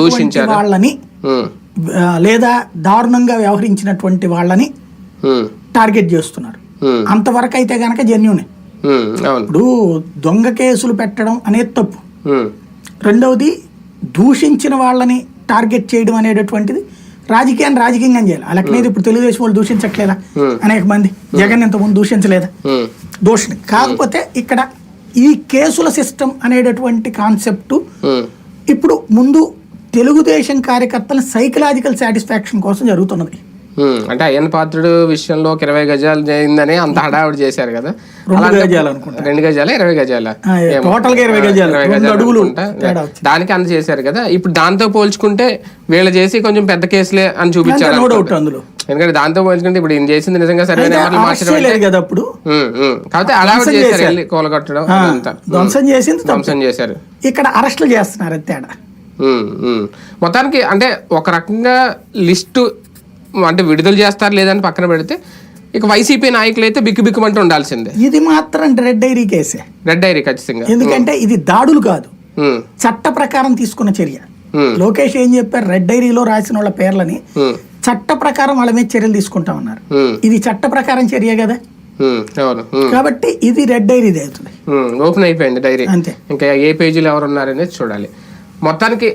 దూషించినటువంటి? వాళ్ళని లేదా దారుణంగా వ్యవహరించినటువంటి వాళ్ళని టార్గెట్ చేస్తున్నారు. అంతవరకు అయితే గనక జెన్యునే. ఇప్పుడు దొంగ కేసులు పెట్టడం అనేది తప్పు. రెండవది దూషించిన వాళ్ళని టార్గెట్ చేయడం అనేటటువంటిది రాజకీయాన్ని రాజకీయంగా చేయాలి. అలాగే ఇప్పుడు తెలుగుదేశం వాళ్ళు దూషించట్లేదా? అనేక మంది. జగన్ ఇంతకుముందు దూషించలేదా? దోషిని కాకపోతే ఇక్కడ ఈ కేసుల సిస్టమ్ అనేటటువంటి కాన్సెప్ట్ ఇప్పుడు ముందు తెలుగుదేశం కార్యకర్తల సైకలాజికల్ సాటిస్ఫాక్షన్ కోసం జరుగుతున్నది అంటే అయ్యన్న పాత్రుడు విషయంలో ఒక ఇరవై గజాలు చేయిందని అంత హడావుడి చేశారు కదా రెండు గజాలు అనుకుంటా. రెండు గజాల ఇరవై గజాల total గా ఇరవై గజాలు. అడుగులు. దానికి అంత చేశారు కదా ఇప్పుడు దాంతో పోల్చుకుంటే వీళ్ళు చేసి కొంచెం పెద్ద కేసులే అని చూపించారు. అందులో ఎందుకంటే దాంతో పోల్చుకుంటే ఇప్పుడు ఈయన చేసింది నిజంగా సరైన కదా అప్పుడు. కాకపోతే చేశారు. వెళ్ళి కూలగొట్టడం ధ్వంసం చేసింది. ధ్వంసం చేశారు ఇక్కడ అరెస్టులు చేస్తున్నారు తేడా. మొత్తానికి అంటే ఒక రకంగా లిస్టు అంటే విడుదల చేస్తారు లేదని పక్కన పెడితే ఇక వైసీపీ నాయకులు అయితే బిక్కు బిక్కుమంటూ ఉండాల్సిందే. ఇది మాత్రం రెడ్ డైరీ కేసే. రెడ్ డైరీ ఖచ్చితంగా. ఎందుకంటే ఇది దాడులు కాదు. చట్ట ప్రకారం తీసుకున్న చర్య. లోకేష్ ఏం చెప్పారు? రెడ్ డైరీలో రాసిన వాళ్ళ పేర్లని చట్ట ప్రకారం వాళ్ళ మీద చర్యలు తీసుకుంటా ఉన్నారు. ఇది చట్ట ప్రకారం చర్య కదా? కాబట్టి ఇది రెడ్ డైరీది అవుతుంది. ఓపెన్ అయిపోయింది డైరీ. అంతే. ఇంకా ఏ పేజీలో ఎవరు ఉన్నారనేది చూడాలి. మొత్తానికి